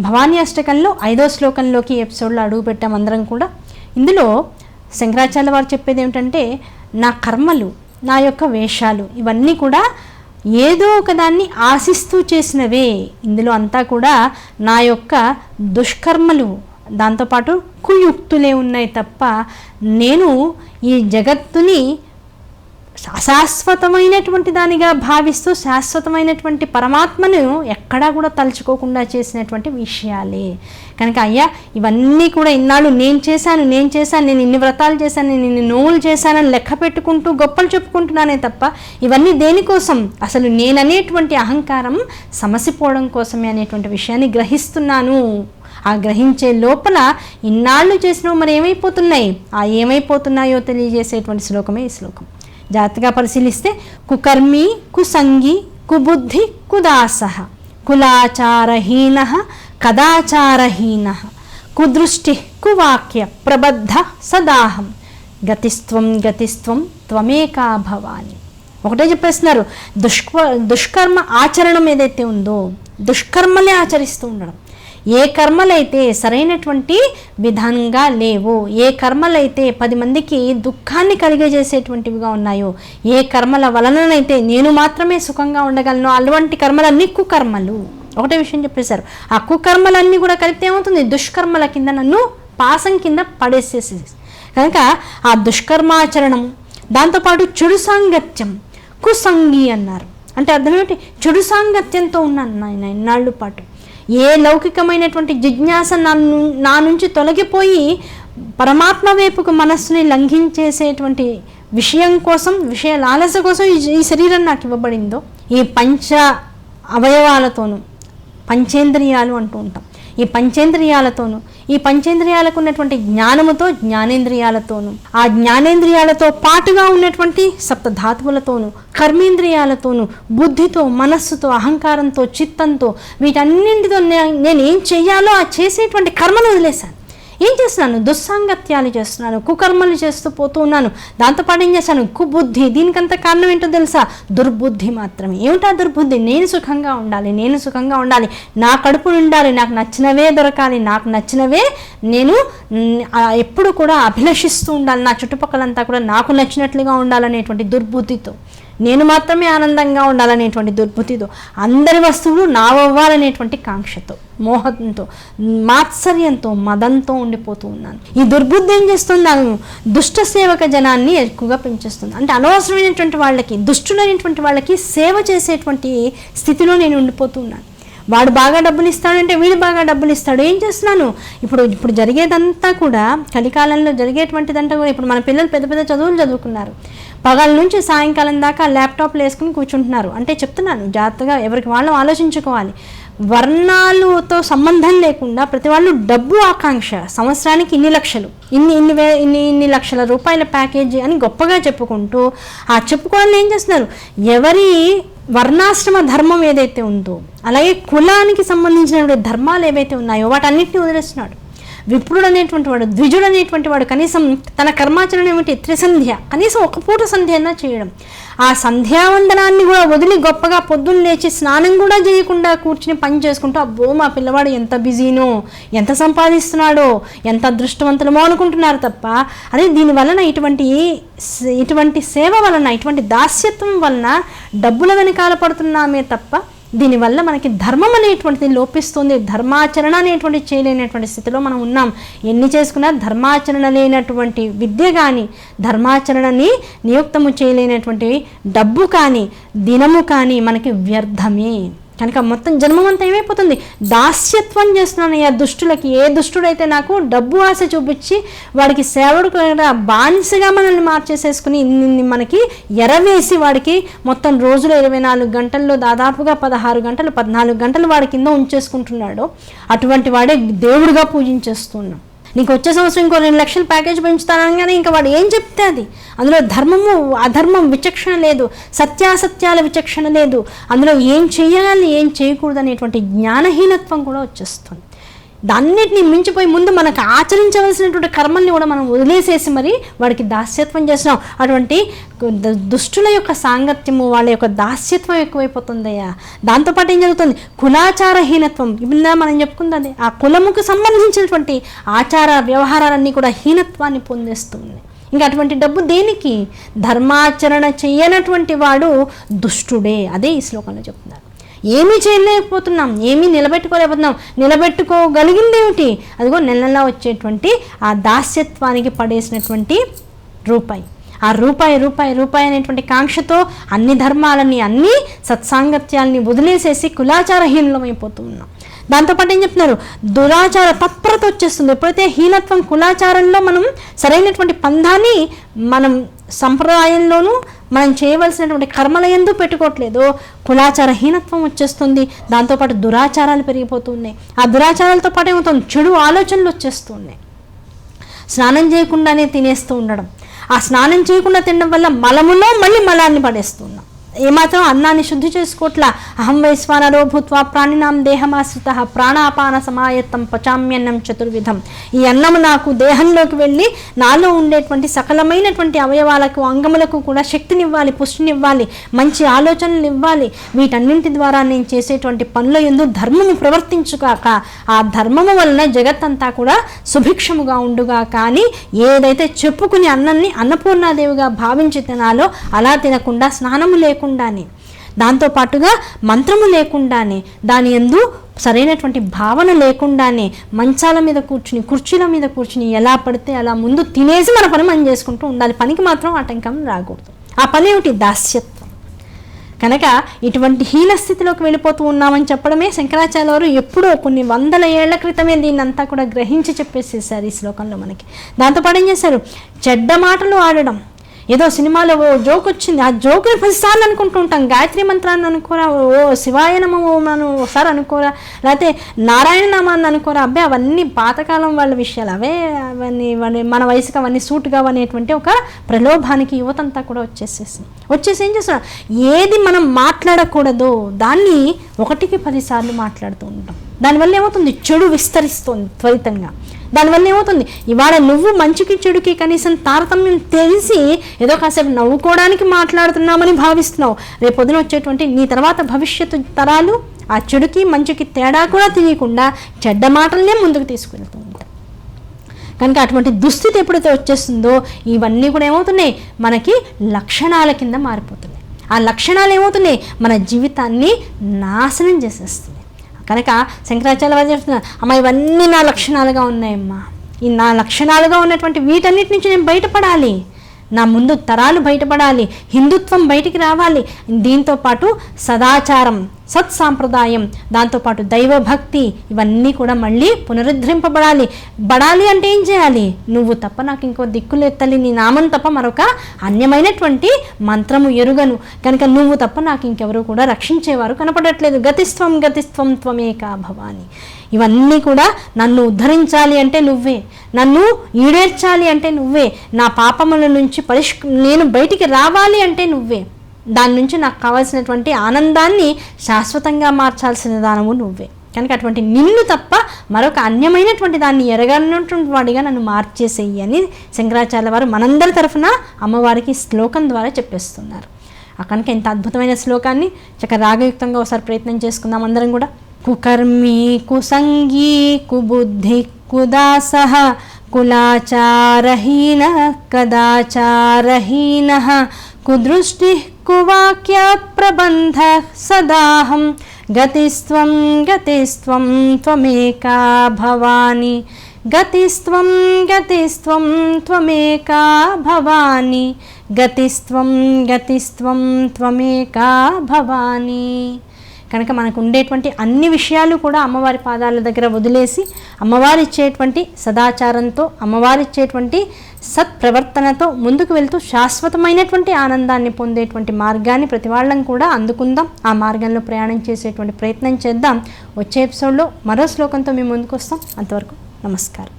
భవానీ అష్టకంలో ఐదో శ్లోకంలోకి ఎపిసోడ్లో అడుగు పెట్టాం అందరం కూడా. ఇందులో శంకరాచార్య వారు చెప్పేది ఏమిటంటే నా కర్మలు నా యొక్క వేషాలు ఇవన్నీ కూడా ఏదో ఒకదాన్ని ఆశిస్తూ చేసినవే. ఇందులో అంతా కూడా నా యొక్క దుష్కర్మలు దాంతోపాటు కుయుక్తులే ఉన్నాయి తప్ప నేను ఈ జగత్తుని అశాశ్వతమైనటువంటి దానిగా భావిస్తూ శాశ్వతమైనటువంటి పరమాత్మను ఎక్కడా కూడా తలుచుకోకుండా చేసినటువంటి విషయాలే. కనుక అయ్యా ఇవన్నీ కూడా ఇన్నాళ్ళు నేను చేశాను నేను చేశాను నేను ఇన్ని వ్రతాలు చేశాను నేను ఇన్ని నోవులు చేశానని లెక్క పెట్టుకుంటూ గొప్పలు చెప్పుకుంటున్నానే తప్ప ఇవన్నీ దేనికోసం? అసలు నేననేటువంటి అహంకారం సమసిపోవడం కోసమే అనేటువంటి విషయాన్ని గ్రహిస్తున్నాను. ఆ గ్రహించే లోపల ఇన్నాళ్ళు చేసినవి మరి ఏమైపోతున్నాయి? ఆ ఏమైపోతున్నాయో తెలియజేసేటువంటి శ్లోకమే ఈ శ్లోకం. జాగ్రత్తగా పరిశీలిస్తే కుకర్మి కుసంగి కుబుద్ధి కుదాస కులాచారహీన కదాచారహీన కుదృష్టి కువాక్య ప్రబద్ధ సదాహం గతిస్త్వం గతిస్త్వం త్వమేకా భవాని. ఒకటే చెప్పేస్తున్నారు దుష్క దుష్కర్మ ఆచరణం ఏదైతే ఉందో దుష్కర్మలే ఆచరిస్తూ ఉండడం. ఏ కర్మలైతే సరైనటువంటి విధానంగా లేవు ఏ కర్మలైతే పది మందికి దుఃఖాన్ని కలిగజేసేటువంటివిగా ఉన్నాయో ఏ కర్మల వలననైతే నేను మాత్రమే సుఖంగా ఉండగలను అటువంటి కర్మలన్నీ కుకర్మలు. ఒకటే విషయం చెప్పేశారు. ఆ కుకర్మలన్నీ కూడా కలిపితే ఏమవుతుంది? దుష్కర్మల కింద నన్ను పాసం కింద పడేసేసి కనుక ఆ దుష్కర్మాచరణం దాంతోపాటు చెడు సాంగత్యం కుసంగి అన్నారు. అంటే అర్థం ఏమిటి చెడు సాంగత్యంతో ఉన్నాను నాయన ఇన్నాళ్ళు పాటు. ఏ లౌకికమైనటువంటి జిజ్ఞాస నన్ను నా నుంచి తొలగిపోయి పరమాత్మ వైపుకు మనస్సుని లంఘించేసేటువంటి విషయం కోసం విషయ లాలస కోసం ఈ శరీరం నాకు ఇవ్వబడిందో ఈ పంచ అవయవాలతోనూ పంచేంద్రియాలు అంటూ ఉంటాం. ఈ పంచేంద్రియాలతోనూ ఈ పంచేంద్రియాలకు ఉన్నటువంటి జ్ఞానముతో జ్ఞానేంద్రియాలతోనూ ఆ జ్ఞానేంద్రియాలతో పాటుగా ఉన్నటువంటి సప్తధాతువులతోనూ కర్మేంద్రియాలతోనూ బుద్ధితో మనస్సుతో అహంకారంతో చిత్తంతో వీటన్నింటితో నేను ఏం చేయాలో ఆ చేసేటువంటి కర్మను వదిలేశాను. ఏం చేస్తున్నాను? దుస్సాంగత్యాలు చేస్తున్నాను కుకర్మలు చేస్తూ పోతూ ఉన్నాను దాంతోపాటు ఏం చేశాను? కుబుద్ధి. దీనికంత కారణం ఏంటో తెలుసా? దుర్బుద్ధి మాత్రమే. ఏమిటా దుర్బుద్ధి? నేను సుఖంగా ఉండాలి నేను సుఖంగా ఉండాలి. నా కడుపు ఉండాలి నాకు నచ్చినవే దొరకాలి నాకు నచ్చినవే నేను ఎప్పుడు కూడా అభిలషిస్తూ ఉండాలి. నా చుట్టుపక్కలంతా కూడా నాకు నచ్చినట్లుగా ఉండాలనేటువంటి దుర్బుద్ధితో. నేను మాత్రమే ఆనందంగా ఉండాలనేటువంటి దుర్బుద్ధితో అందరి వస్తువులు నావవ్వాలనేటువంటి కాంక్షతో మోహంతో మాత్సర్యంతో మదంతో ఉండిపోతూ ఉన్నాను. ఈ దుర్బుద్ధి ఏం చేస్తుంది? దుష్ట సేవక జనాన్ని ఎక్కువగా పెంచేస్తుంది. అంటే అనవసరమైనటువంటి వాళ్ళకి దుష్టులైనటువంటి వాళ్ళకి సేవ చేసేటువంటి స్థితిలో నేను ఉండిపోతూ ఉన్నాను. వాడు బాగా డబ్బులు ఇస్తాడంటే వీడు బాగా డబ్బులు ఇస్తాడు ఏం చేస్తున్నాను? ఇప్పుడు ఇప్పుడు జరిగేదంతా కూడా కలికాలంలో జరిగేటువంటిదంతా కూడా ఇప్పుడు మన పిల్లలు పెద్ద పెద్ద చదువులు చదువుకున్నారు. పగల నుంచి సాయంకాలం దాకా ల్యాప్టాప్లు వేసుకుని కూర్చుంటున్నారు. అంటే చెప్తున్నాను జాగ్రత్తగా ఎవరికి వాళ్ళు ఆలోచించుకోవాలి. వర్ణాలతో సంబంధం లేకుండా ప్రతి వాళ్ళు డబ్బు ఆకాంక్ష సంవత్సరానికి ఇన్ని లక్షలు ఇన్ని ఇన్ని వే ఇన్ని ఇన్ని లక్షల రూపాయల ప్యాకేజీ అని గొప్పగా చెప్పుకుంటూ ఆ చెప్పుకోవాలని ఏం చేస్తున్నారు? ఎవరి వర్ణాశ్రమ ధర్మం ఏదైతే ఉందో అలాగే కులానికి సంబంధించినటువంటి ధర్మాలు ఏవైతే ఉన్నాయో వాటన్నిటిని వదిలేస్తున్నాడు. విప్రుడు అనేటువంటి వాడు ద్విజుడు అనేటువంటి వాడు కనీసం తన కర్మాచరణ ఏమిటి? త్రిసంధ్య. కనీసం ఒక పూట సంధ్య అన్నా చేయడం. ఆ సంధ్యావందనాన్ని కూడా వదిలి గొప్పగా పొద్దున్న లేచి స్నానం కూడా చేయకుండా కూర్చుని పని చేసుకుంటూ అబ్బో మా పిల్లవాడు ఎంత బిజీనో ఎంత సంపాదిస్తున్నాడో ఎంత అదృష్టవంతులమో అనుకుంటున్నారు తప్ప అదే దీని వలన ఇటువంటి ఇటువంటి సేవ వలన ఇటువంటి దాస్యత్వం వలన డబ్బుల వెనకాల పడుతున్నామే తప్ప దీనివల్ల మనకి ధర్మం అనేటువంటిది లోపిస్తుంది ధర్మాచరణ అనేటువంటి చేయలేనటువంటి స్థితిలో మనం ఉన్నాం. ఎన్ని చేసుకున్నా ధర్మాచరణ లేనటువంటి విద్య కానీ ధర్మాచరణని నియుక్తము చేయలేనటువంటి డబ్బు కానీ దినము కానీ మనకి వ్యర్థమే. కనుక మొత్తం జన్మమంతా ఏమైపోతుంది దాస్యత్వం చేస్తున్నాను ఆ దుష్టులకి. ఏ దుష్టుడైతే నాకు డబ్బు ఆశ చూపించి వాడికి సేవడు కూడా బానిసగా మనల్ని మార్చేసేసుకుని ఇన్ని ఇన్ని మనకి ఎరవేసి వాడికి మొత్తం రోజులో ఇరవై నాలుగు గంటల్లో దాదాపుగా పదహారు గంటలు పద్నాలుగు గంటలు వాడి కింద ఉంచేసుకుంటున్నాడో. అటువంటి వాడే దేవుడిగా పూజించేస్తున్నాం నీకు వచ్చే సంవత్సరం ఇంకో రెండు లక్షల ప్యాకేజ్ పెంచుతానగానే ఇంకా వాడు ఏం చెప్తే అది. అందులో ధర్మము అధర్మం విచక్షణ లేదు. సత్యాసత్యాల విచక్షణ లేదు. అందులో ఏం చేయాలి ఏం చేయకూడదు అనేటువంటి జ్ఞానహీనత్వం కూడా వచ్చేస్తుంది. దాన్నిటిని మించిపోయి ముందు మనకు ఆచరించవలసినటువంటి కర్మల్ని కూడా మనం వదిలేసేసి మరి వాడికి దాస్యత్వం చేస్తున్నాం. అటువంటి దుష్టుల యొక్క సాంగత్యము వాళ్ళ యొక్క దాస్యత్వం ఎక్కువైపోతుందయ్యా. దాంతోపాటు ఏం జరుగుతుంది? కులాచారహీనత్వం. ఇప్పుడు మనం చెప్పుకుందండి. ఆ కులముకు సంబంధించినటువంటి ఆచార వ్యవహారాలన్నీ కూడా హీనత్వాన్ని పొందేస్తుంది. ఇంకా అటువంటి డబ్బు దేనికి? ధర్మాచరణ చేయనటువంటి వాడు దుష్టుడే. అదే ఈ శ్లోకంలో చెప్తున్నారు. ఏమీ చేయలేకపోతున్నాం ఏమీ నిలబెట్టుకోలేకపోతున్నాం. నిలబెట్టుకోగలిగింది ఏమిటి అదిగో నెల నెల వచ్చేటువంటి ఆ దాస్యత్వానికి పడేసినటువంటి రూపాయి. ఆ రూపాయి రూపాయి రూపాయి అనేటువంటి కాంక్షతో అన్ని ధర్మాలని అన్ని సత్సాంగత్యాల్ని వదిలేసేసి కులాచారహీనులమైపోతూ ఉన్నాం దాంతోపాటు ఏం చెప్తున్నారు? దురాచార తత్పరత వచ్చేస్తుంది. ఎప్పుడైతే హీనత్వం కులాచారంలో మనం సరైనటువంటి పంధాన్ని మనం సంప్రదాయంలోనూ మనం చేయవలసినటువంటి కర్మల ఎందు పెట్టుకోవట్లేదు. కులాచార హీనత్వం వచ్చేస్తుంది దాంతోపాటు దురాచారాలు పెరిగిపోతున్నాయి. ఆ దురాచారాలతో పాటు ఏమవుతుంది? చెడు ఆలోచనలు వచ్చేస్తున్నాయి. స్నానం చేయకుండానే తినేస్తూ ఉండడం. ఆ స్నానం చేయకుండా తినడం వల్ల మలములో మళ్ళీ మలాన్ని పడేస్తున్నాం ఏమాత్రం అన్నాన్ని శుద్ధి చేసుకోవట్లా అహం వైశ్వానరో భూత్వా ప్రాణినాం దేహమాశ్రిత ప్రాణాపాన సమాయత్తం పచామ్యన్నం చతుర్విధం. ఈ అన్నము నాకు దేహంలోకి వెళ్ళి నాలో ఉండేటువంటి సకలమైనటువంటి అవయవాలకు అంగములకు కూడా శక్తినివ్వాలి పుష్టినివ్వాలి మంచి ఆలోచనలు ఇవ్వాలి. వీటన్నింటి ద్వారా నేను చేసేటువంటి పనుల ఎందు ధర్మము ప్రవర్తించుగాక ఆ ధర్మము వలన జగత్తంతా కూడా సుభిక్షముగా ఉండుగా కానీ ఏదైతే చెప్పుకుని అన్నాన్ని అన్నపూర్ణాదేవిగా భావించి తినాలో అలా తినకుండా స్నానము లేకుండా లేకుండానే. దాంతోపాటుగా మంత్రము లేకుండానే దాని ఎందు సరైనటువంటి భావన లేకుండానే మంచాల మీద కూర్చుని కుర్చీల మీద కూర్చుని ఎలా పడితే అలా ముందు తినేసి మన పని మనం చేసుకుంటూ ఉండాలి. పనికి మాత్రం ఆటంకం రాకూడదు. ఆ పని ఏమిటి? దాస్యత్వం. కనుక ఇటువంటి హీన స్థితిలోకి వెళ్ళిపోతూ ఉన్నామని చెప్పడమే శంకరాచార్య వారు ఎప్పుడో కొన్ని వందల ఏళ్ళ క్రితమే దీన్ని అంతా కూడా గ్రహించి చెప్పేసేసారు ఈ శ్లోకంలో మనకి. దాంతోపాటు ఏం చేశారు? చెడ్డ మాటలు ఆడడం. ఏదో సినిమాలో ఓ జోక్ వచ్చింది. ఆ జోక్ని పదిసార్లు అనుకుంటూ ఉంటాం. గాయత్రి మంత్రాన్ని అనుకోరా ఓ శివాయ నమో మనం ఒకసారి అనుకోరా లేకపోతే నారాయణ నామాన్ని అనుకోరా. అబ్బాయి అవన్నీ పాతకాలం వాళ్ళ విషయాలు. అవే అవన్నీ మన- మన వయసుకి అవన్నీ సూట్ కావనేటువంటి ఒక ప్రలోభానికి యువతంతా కూడా వచ్చేసేసింది. వచ్చేసి ఏం చేస్తున్నా ఏది మనం మాట్లాడకూడదో దాన్ని ఒకటికి పదిసార్లు మాట్లాడుతూ ఉంటాం. దానివల్ల ఏమవుతుంది? చెడు విస్తరిస్తుంది త్వరితంగా. దానివల్ల ఏమవుతుంది? ఇవాళ నువ్వు మంచికి చెడుకి కనీసం తారతమ్యం తెలిసి ఏదో కాసేపు నవ్వుకోవడానికి మాట్లాడుతున్నామని భావిస్తున్నావు. రేపు పొద్దున వచ్చేటువంటి నీ తర్వాత భవిష్యత్తు తరాలు ఆ చెడుకి మంచికి తేడా కూడా తెలియకుండా చెడ్డ మాటలనే ముందుకు తీసుకెళ్తూ ఉంటాయి కనుక అటువంటి దుస్థితి ఎప్పుడైతే వచ్చేస్తుందో ఇవన్నీ కూడా ఏమవుతున్నాయి? మనకి లక్షణాల కింద మారిపోతున్నాయి. ఆ లక్షణాలు ఏమవుతున్నాయి? మన జీవితాన్ని నాశనం చేసేస్తుంది కనుక శంకరాచార్య వారు చెప్తున్నారు అమ్మ ఇవన్నీ నా లక్షణాలుగా ఉన్నాయమ్మా. ఈ నా లక్షణాలుగా ఉన్నటువంటి వీటన్నిటి నుంచి నేను బయటపడాలి. నా ముందు తరాలు బయటపడాలి. హిందుత్వం బయటికి రావాలి. దీంతో పాటు సదాచారం సత్సాంప్రదాయం దాంతోపాటు దైవభక్తి ఇవన్నీ కూడా మళ్ళీ పునరుద్ధరింపబడాలి. బడాలి అంటే ఏం చేయాలి? నువ్వు తప్ప నాకు ఇంకో దిక్కులేదు నీ నామం తప్ప మరొక అన్యమైనటువంటి మంత్రము ఎరుగను. కనుక నువ్వు తప్ప నాకు ఇంకెవరు కూడా రక్షించేవారు కనపడట్లేదు. గతిస్త్వం గతిస్త్వం త్వమేకా భవాని. ఇవన్నీ కూడా నన్ను ఉద్ధరించాలి అంటే నువ్వే. నన్ను ఈడేర్చాలి అంటే నువ్వే. నా పాపముల నుంచి పరిష్క నేను బయటికి రావాలి అంటే నువ్వే. దాని నుంచి నాకు కావాల్సినటువంటి ఆనందాన్ని శాశ్వతంగా మార్చాల్సిన దానము నువ్వే. కనుక అటువంటి నిన్ను తప్ప మరొక అన్యమైనటువంటి దాన్ని ఎరగనటువంటి వాడిగా నన్ను మార్చేసేయి అని శంకరాచార్య వారు మనందరి తరఫున అమ్మవారికి శ్లోకం ద్వారా చెప్పేస్తున్నారు. ఆ కనుక ఇంత అద్భుతమైన శ్లోకాన్ని చక్కగా రాగయుక్తంగా ఒకసారి ప్రయత్నం చేసుకుందాం అందరం కూడా. కుకర్మి కుసంగీ కుబుద్ధి కుదాస కులాచారహీన కదాచారహీన కుదృష్టి కువాక్య ప్రబంధ సదాహం గతిస్త్వం గతిస్త్వం త్వమేకా భవాని గతిస్త్వం గతిస్త్వం త్వమేకా భవాని గతిస్త్వం గతిస్త్వం త్వమేకా భవాని కనుక మనకు ఉండేటువంటి అన్ని విషయాలు కూడా అమ్మవారి పాదాల దగ్గర వదిలేసి అమ్మవారు ఇచ్చేటువంటి సదాచారంతో అమ్మవారు ఇచ్చేటువంటి సత్ప్రవర్తనతో ముందుకు వెళ్తూ శాశ్వతమైనటువంటి ఆనందాన్ని పొందేటువంటి మార్గాన్ని ప్రతి వాళ్ళం కూడా అందుకుందాం. ఆ మార్గంలో ప్రయాణం చేసేటువంటి ప్రయత్నం చేద్దాం. వచ్చే ఎపిసోడ్లో మరో శ్లోకంతో మేము ముందుకు వస్తాం అంతవరకు నమస్కారం.